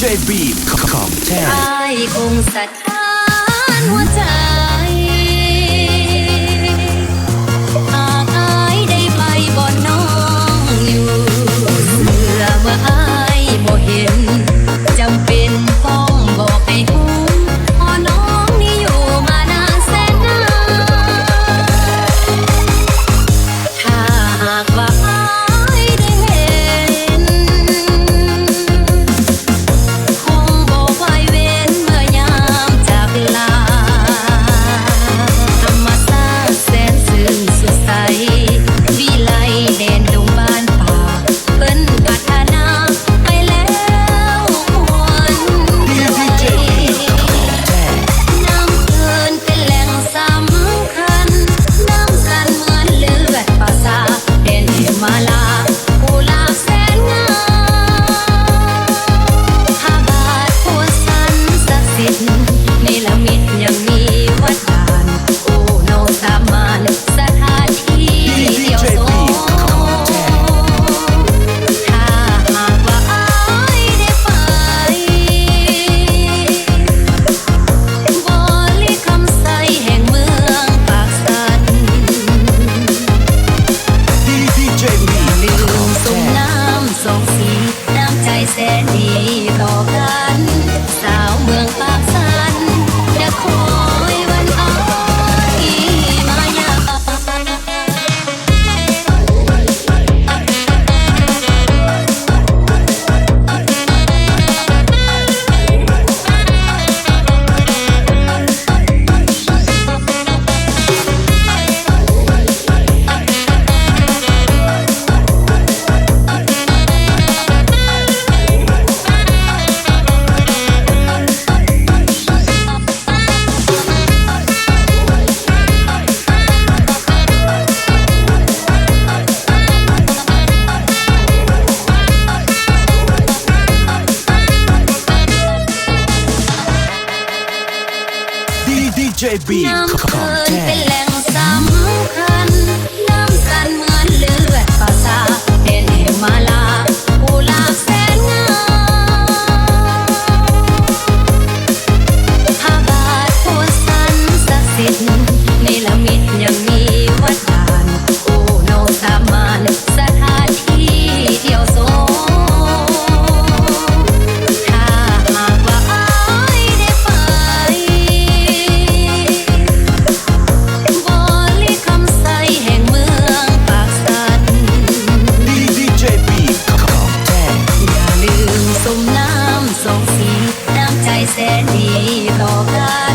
DJ B ของแท้ไอ้คงสัตย์ฐานหัวใจ のが DJ B. Come, come, come. 一头ต่